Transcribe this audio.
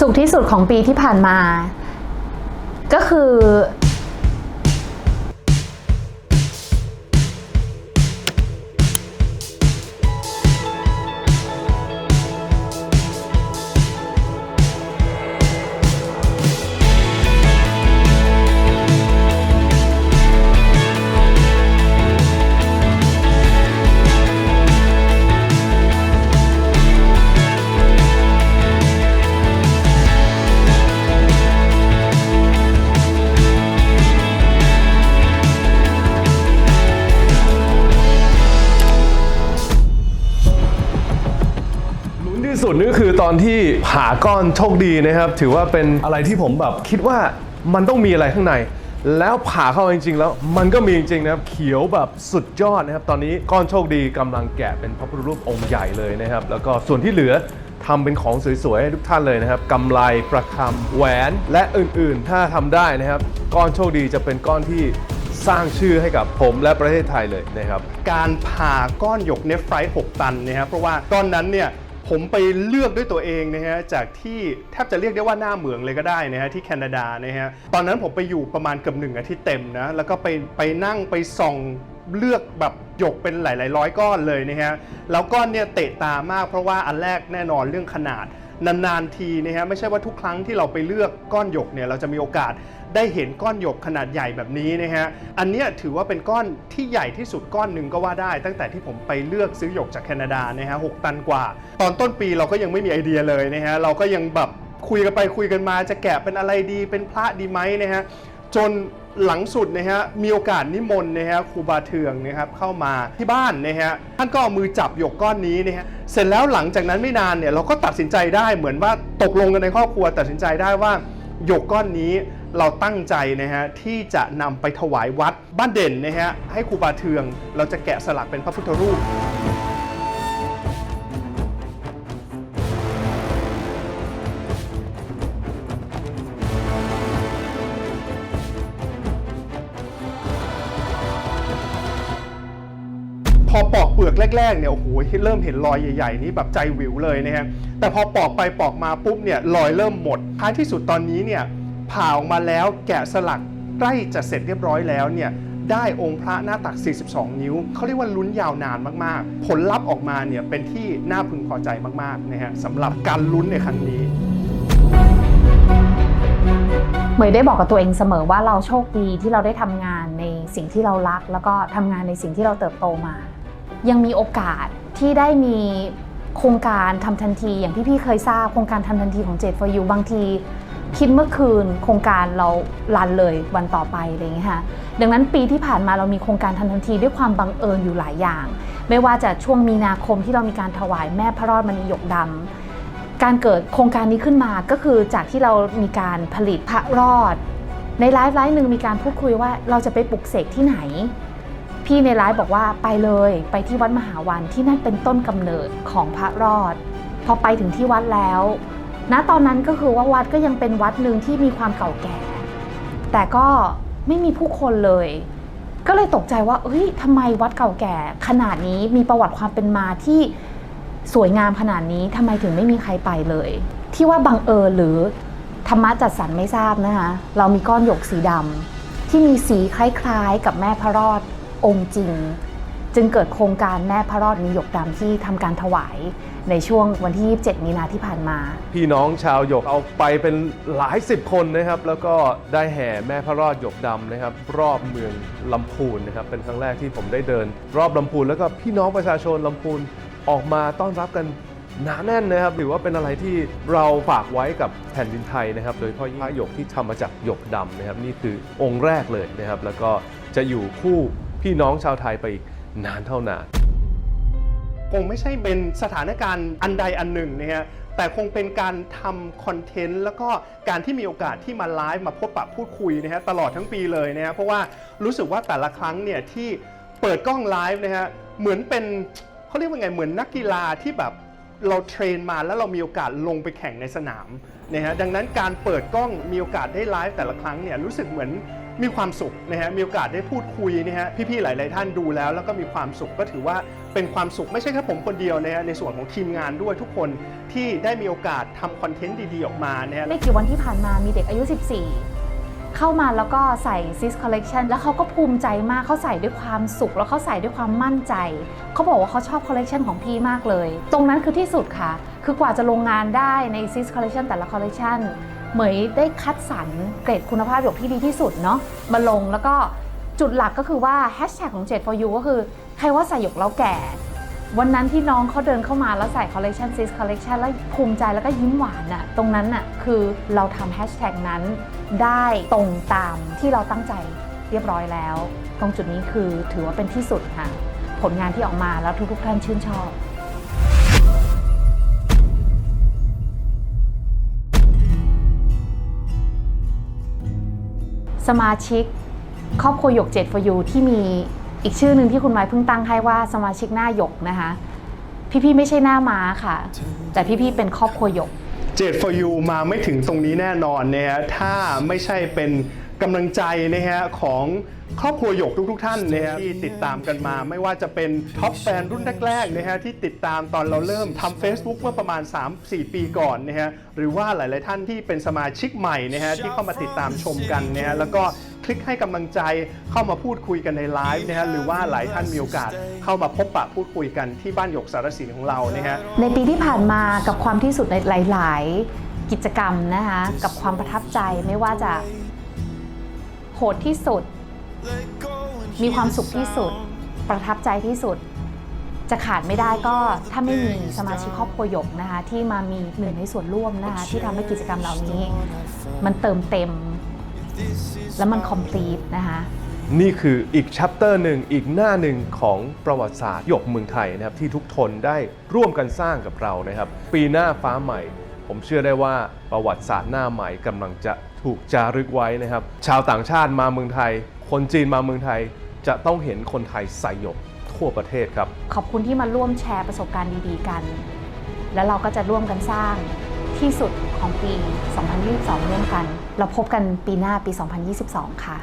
สุขที่สุดของปีที่ผ่านมา ก็คือ ตอนที่ผ่าก้อนโชคดีนะครับ ถือว่าเป็นอะไรที่ผมแบบคิดว่ามันต้องมีอะไรข้างใน แล้วผ่าเข้าจริง ๆ แล้วมันก็มีจริงๆนะครับเขียวแบบสุดยอดนะครับ ตอนนี้ก้อนโชคดีกำลังแกะเป็นพระพุทธรูปองค์ใหญ่เลยนะครับ แล้วก็ส่วนที่เหลือทำเป็นของสวยๆให้ทุกท่านเลยนะครับกำไรประคำแหวนและอื่นๆ ถ้าทำได้นะครับ ก้อนโชคดีจะเป็นก้อนที่สร้างชื่อให้กับผมและประเทศไทยเลยนะครับ การผ่าก้อนหยกเนฟไฟร์6ตันนะครับเพราะว่าก้อนนั้นเนี่ย ผมไปเลือกด้วยตัวเองนะฮะจากที่แทบจะเรียกได้ว่าหน้าเหมืองเลยก็ได้นะฮะที่แคนาดานะฮะตอนนั้นผมไปอยู่ประมาณเกือบหนึ่งอาทิตย์เต็มนะแล้วก็ไปไปนั่งไปส่องเลือกแบบหยกเป็นหลาย ๆ ร้อยก้อนเลยนะฮะแล้วก้อนเนี่ยเตะตามากเพราะว่าอันแรกแน่นอนเรื่องขนาด นานๆทีนะฮะไม่ใช่ว่าทุกครั้งที่เราไปเลือกก้อนหยกเนี่ยเราจะมีโอกาสได้เห็นก้อนหยกขนาดใหญ่แบบนี้นะฮะอันนี้ถือว่าเป็นก้อนที่ใหญ่ที่สุดก้อนหนึ่งก็ว่าได้ ตั้งแต่ที่ผมไปเลือกซื้อหยกจากแคนาดานะฮะหกตันกว่า ตอนต้นปีเราก็ยังไม่มีไอเดียเลยนะฮะเราก็ยังแบบคุยกันไปคุยกันมาจะแกะเป็นอะไรดีเป็นพระดีไหมนะฮะ จนหลังสุดนะฮะมีโอกาสนิมนต์นะฮะครูบาเทืองนะครับเข้ามาที่บ้านนะฮะท่านก็เอามือจับหยกก้อนนี้นะฮะเสร็จแล้วหลังจากนั้นไม่นานเนี่ยเราก็ตัดสินใจได้เหมือนว่าตกลงกันในครอบครัวตัดสินใจได้ว่าหยกก้อนนี้เราตั้งใจนะฮะที่จะนำไปถวายวัดบ้านเด่นนะฮะให้ครูบาเทือง เราจะแกะสลักเป็นพระพุทธรูป อปอกเปลือกแรกๆเนี่ยโอ้โหเริ่มเห็นรอยใหญ่ๆนี้แบบใจวิวเลยนะฮะแต่พอปอกไปปอกมาปุ๊บเนี่ยรอยเริ่มหมดท้ายที่สุดตอนนี้เนี่ยผ่าออกมาแล้วแกะสลักใกล้จะเสร็จเรียบร้อยแล้วเนี่ยได้องค์พระหน้าตัก 42 นิ้ว เขาเรียกว่าลุ้นยาวนานมากๆ ผลลัพธ์ออกมาเนี่ยเป็นที่น่าพึงพอใจมากๆนะฮะสำหรับการลุ้นในครั้งนี้เหมยได้บอกกับตัวเองเสมอว่าเราโชคดีที่เราได้ทำงานในสิ่งที่เรารัก แล้วก็ทำงานในสิ่งที่เราเติบโตมา ยังมีโอกาสที่ได้มีโครงการทำทันที อย่างที่พี่เคยทราบโครงการทำทันทีของ7 for you บางทีคิดเมื่อคืนโครงการเรารันเลยวันต่อไปอะไรอย่างเงี้ยค่ะดังนั้นปีที่ผ่านมาเรามีโครงการทันทันทีด้วยความบังเอิญอยู่หลายอย่าง ไม่ว่าจะช่วงมีนาคมที่เรามีการถวายแม่พระรอดมณีหยกดำการเกิดโครงการนี้ขึ้นมาก็คือจากที่เรามีการผลิตพระรอด ในไลฟ์ไลฟ์หนึ่งมีการพูดคุยว่าเราจะไปปลุกเสกที่ไหน พี่ในไลฟ์บอกว่าไปเลยไปที่วัดมหาวันที่นั่นเป็นต้นกำเนิดของพระรอด พอไปถึงที่วัดแล้วณตอนนั้นก็คือว่าวัดก็ยังเป็นวัดหนึ่งที่มีความเก่าแก่ แต่ก็ไม่มีผู้คนเลย ก็เลยตกใจว่าเอ้ยทำไมวัดเก่าแก่ ขนาดนี้มีประวัติความเป็นมาที่สวยงามขนาดนี้ทำไมถึงไม่มีใครไปเลย ที่ว่าบังเอิญหรือธรรมะจัดสรรไม่ทราบนะคะเรามีก้อนหยกสีดำที่มีสีคล้ายๆ กับแม่พระรอด องค์จริง จึงเกิดโครงการแม่พระรอดมีหยกดำที่ทำการถวายในช่วงวันที่ 27 มีนาที่ผ่านมา พี่น้องชาวหยกเอาไปเป็นหลายสิบคนนะครับ แล้วก็ได้แห่แม่พระรอดหยกดำนะครับ รอบเมืองลำพูนนะครับ เป็นครั้งแรกที่ผมได้เดิน รอบลำพูนแล้วก็พี่น้องประชาชนลำพูนออกมาต้อนรับกันหนาแน่นนะครับถือว่าเป็นอะไรที่เราฝากไว้กับแผ่นดินไทยนะครับ โดยเฉพาะยิ่งพระหยกที่ทำมาจากหยกดำนะครับ นี่คือองค์แรกเลยนะครับ แล้วก็จะอยู่คู่ พี่น้องชาวไทยไปอีกนานเท่านานคงไม่ใช่เป็นสถานการณ์อันใดอันหนึ่งนะฮะแต่คงเป็นการทำคอนเทนต์แล้วก็การที่มีโอกาสที่มาไลฟ์มาพบปะพูดคุยนะฮะตลอดทั้งปีเลยนะฮะเพราะว่ารู้สึกว่าแต่ละครั้งเนี่ยที่เปิดกล้องไลฟ์นะฮะเหมือนเป็นเขาเรียกว่าไงเหมือนนักกีฬาที่แบบเราเทรนมาแล้วเรามีโอกาสลงไปแข่งในสนามนะฮะดังนั้นการเปิดกล้องมีโอกาสได้ไลฟ์แต่ละครั้งเนี่ยรู้สึกเหมือน มีความสุขนะฮะมีโอกาสได้พูดคุยนะฮะพี่ๆหลาย ๆ ท่านดูแล้ว แล้วก็มีความสุขก็ถือว่าเป็นความสุขไม่ใช่แค่ผมคนเดียวนะฮะในส่วนของทีมงานด้วยทุกคนที่ได้มีโอกาสทำคอนเทนต์ดี ๆ ออกมานะฮะไม่กี่วันที่ผ่านมามีเด็กอายุ 14 เข้ามาแล้วก็ใส่ Sis Collection แล้วเขาก็ภูมิใจมากเขาใส่ด้วยความสุข แล้วเขาใส่ด้วยความมั่นใจ เขาบอกว่าเขาชอบคอลเลกชันของพี่มากเลย ตรงนั้นคือที่สุดค่ะ คือกว่าจะลงงานได้ใน Sis Collection แต่ละคอลเลกชัน เหมยได้คัดสรรเกรดคุณภาพหยกที่ดีที่สุดเนาะมาลงแล้วก็จุดหลักก็คือว่าแฮชแท็กของ7 for you ก็คือใครว่าใส่หยกแล้วแก่ วันนั้นที่น้องเขาเดินเข้ามาแล้วใส่คอลเล t ชันซิสคอลเล t ชันแล้วภูมิใจแล้วก็ยิ้มหวานอะตรงนั้นอะคือเราทำแฮชแท็กนั้นได้ตรงตามที่เราตั้งใจเรียบร้อยแล้ว ตรงจุดนี้คือถือว่าเป็นที่สุดค่ะ ผลงานที่ออกมาแล้วทุกๆท่านชื่นชอบ สมาชิก ครอบครัวหยก7 for you ที่มีอีกชื่อหนึ่งที่คุณไม้เพิ่งตั้งให้ว่าสมาชิกหน้าหยกนะคะ พี่ๆไม่ใช่หน้าม้าค่ะ แต่พี่ๆเป็นครอบครัวหยกเจ็ด for you มาไม่ถึงตรงนี้แน่นอนนะฮะถ้าไม่ใช่เป็นกำลังใจนะฮะของ ครอบครัวหยกทุก ๆ ท่านนะฮะที่ติดตามกันมา ไม่ว่าจะเป็นท็อปแฟนรุ่นแรกๆนะฮะที่ติดตามตอนเราเริ่มทำ Facebook เมื่อประมาณ 3-4 ปีก่อนนะฮะหรือว่าหลาย ๆ ท่านที่เป็นสมาชิกใหม่นะฮะที่เข้ามาติดตามชมกันนะฮะแล้วก็คลิกให้กำลังใจเข้ามาพูดคุยกันในไลฟ์นะฮะหรือว่าหลายท่านมีโอกาสเข้ามาพบปะพูดคุยกันที่บ้านหยกสารสินของเรานะฮะในปีที่ผ่านมากับความที่สุดในหลาย ๆ กิจกรรมนะคะกับความประทับใจไม่ว่าจะโหดที่สุด มีความสุขที่สุด ประทับใจที่สุด จะขาดไม่ได้ก็ถ้าไม่มีสมาชิกครอบครัวหยกนะคะ ที่มามีหนึ่งในส่วนร่วมนะคะ ที่ทำให้กิจกรรมเหล่านี้ มันเติมเต็ม แล้วมัน complete นะคะนี่คืออีก chapter หนึ่งอีกหน้าหนึ่งของประวัติศาสตร์หยกเมืองไทยนะครับที่ทุกทนได้ร่วมกันสร้างกับเรานะครับ ปีหน้าฟ้าใหม่ ผมเชื่อได้ว่าประวัติศาสตร์หน้าใหม่กำลังจะถูกจารึกไว้นะครับ ชาวต่างชาติมาเมืองไทย คนจีนมาเมืองไทย จะต้องเห็นคนไทยใส่หยกทั่วประเทศครับ ขอบคุณที่มาร่วมแชร์ประสบการณ์ดีๆกัน แล้วเราก็จะร่วมกันสร้างที่สุดของปี 2022 ร่วมกัน เราพบกันปีหน้าปี 2022 ค่ะ